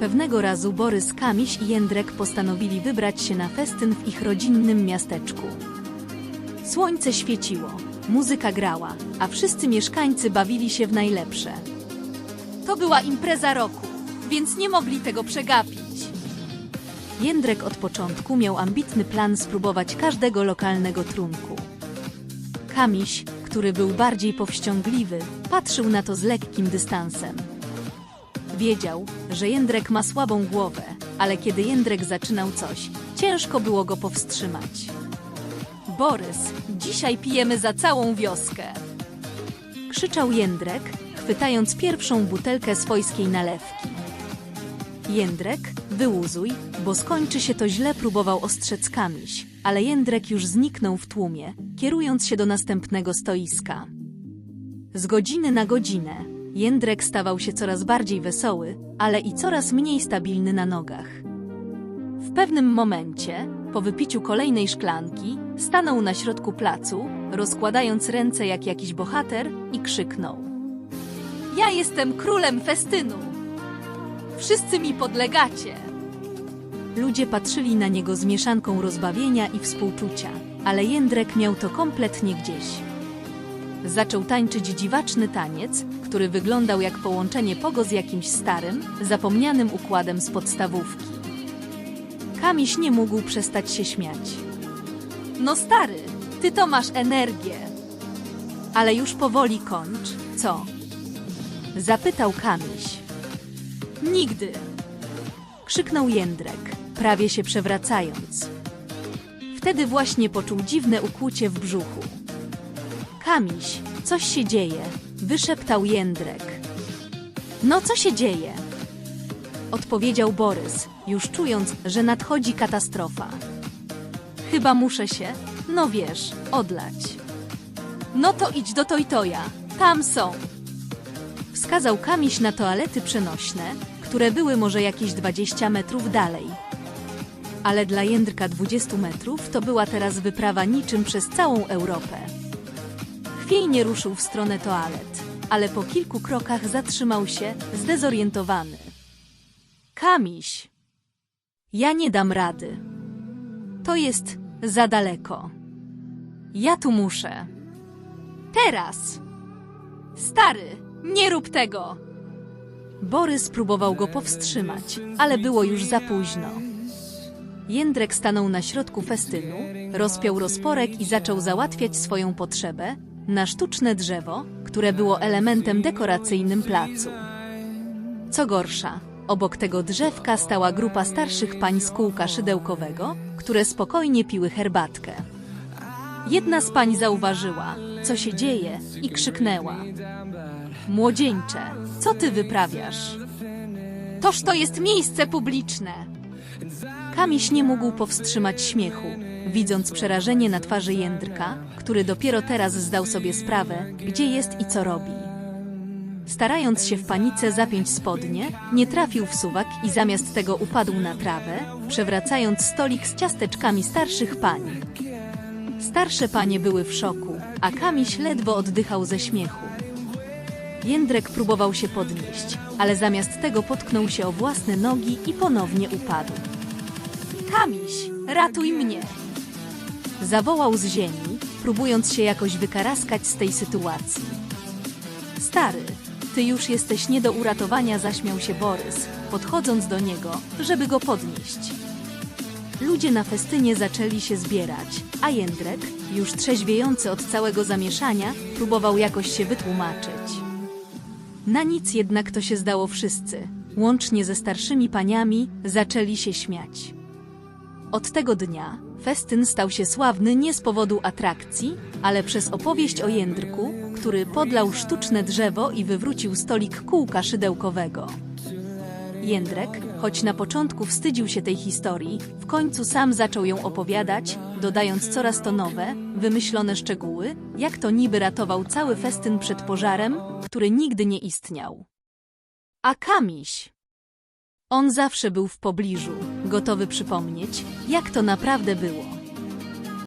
Pewnego razu Borys, Kamiś i Jędrek postanowili wybrać się na festyn w ich rodzinnym miasteczku. Słońce świeciło, muzyka grała, a wszyscy mieszkańcy bawili się w najlepsze. To była impreza roku, więc nie mogli tego przegapić. Jędrek od początku miał ambitny plan spróbować każdego lokalnego trunku. Kamiś, który był bardziej powściągliwy, patrzył na to z lekkim dystansem. Wiedział, że Jędrek ma słabą głowę, ale kiedy Jędrek zaczynał coś, ciężko było go powstrzymać. Borys, dzisiaj pijemy za całą wioskę! Krzyczał Jędrek, chwytając pierwszą butelkę swojskiej nalewki. Jędrek, wyłuzuj, bo skończy się to źle, próbował ostrzec Kamiś, ale Jędrek już zniknął w tłumie, kierując się do następnego stoiska. Z godziny na godzinę Jędrek stawał się coraz bardziej wesoły, ale i coraz mniej stabilny na nogach. W pewnym momencie, po wypiciu kolejnej szklanki, stanął na środku placu, rozkładając ręce jak jakiś bohater i krzyknął: Ja jestem królem festynu! Wszyscy mi podlegacie! Ludzie patrzyli na niego z mieszanką rozbawienia i współczucia, ale Jędrek miał to kompletnie gdzieś. Zaczął tańczyć dziwaczny taniec, który wyglądał jak połączenie pogo z jakimś starym, zapomnianym układem z podstawówki. Kamiś nie mógł przestać się śmiać. No stary, ty to masz energię. Ale już powoli kończ, co? Zapytał Kamiś. Nigdy! Krzyknął Jędrek, prawie się przewracając. Wtedy właśnie poczuł dziwne ukłucie w brzuchu. Kamiś, coś się dzieje, wyszeptał Jędrek. No co się dzieje? Odpowiedział Borys, już czując, że nadchodzi katastrofa. Chyba muszę się, no wiesz, odlać. No to idź do Tojtoja, tam są. Wskazał Kamiś na toalety przenośne, które były może jakieś 20 metrów dalej. Ale dla Jędrka 20 metrów to była teraz wyprawa niczym przez całą Europę. Chwiejnie ruszył w stronę toalet, ale po kilku krokach zatrzymał się, zdezorientowany. Kamiś! Ja nie dam rady. To jest za daleko. Ja tu muszę. Teraz! Stary, nie rób tego! Borys próbował go powstrzymać, ale było już za późno. Jędrek stanął na środku festynu, rozpiął rozporek i zaczął załatwiać swoją potrzebę na sztuczne drzewo, które było elementem dekoracyjnym placu. Co gorsza, obok tego drzewka stała grupa starszych pań z kółka szydełkowego, które spokojnie piły herbatkę. Jedna z pań zauważyła, co się dzieje, i krzyknęła: Młodzieńcze, co ty wyprawiasz? Toż to jest miejsce publiczne! Kamiś nie mógł powstrzymać śmiechu, widząc przerażenie na twarzy Jędrka, który dopiero teraz zdał sobie sprawę, gdzie jest i co robi. Starając się w panice zapiąć spodnie, nie trafił w suwak i zamiast tego upadł na trawę, przewracając stolik z ciasteczkami starszych pań. Starsze panie były w szoku, a Kamiś ledwo oddychał ze śmiechu. Jędrek próbował się podnieść, ale zamiast tego potknął się o własne nogi i ponownie upadł. Kamiś, ratuj mnie! Zawołał z ziemi, próbując się jakoś wykaraskać z tej sytuacji. Stary, ty już jesteś nie do uratowania, zaśmiał się Borys, podchodząc do niego, żeby go podnieść. Ludzie na festynie zaczęli się zbierać, a Jędrek, już trzeźwiejący od całego zamieszania, próbował jakoś się wytłumaczyć. Na nic jednak to się zdało wszyscy, łącznie ze starszymi paniami, zaczęli się śmiać. Od tego dnia festyn stał się sławny nie z powodu atrakcji, ale przez opowieść o Jędrku, który podlał sztuczne drzewo i wywrócił stolik kółka szydełkowego. Jędrek, choć na początku wstydził się tej historii, w końcu sam zaczął ją opowiadać, dodając coraz to nowe, wymyślone szczegóły, jak to niby ratował cały festyn przed pożarem, który nigdy nie istniał. A Kamiś? On zawsze był w pobliżu, gotowy przypomnieć, jak to naprawdę było.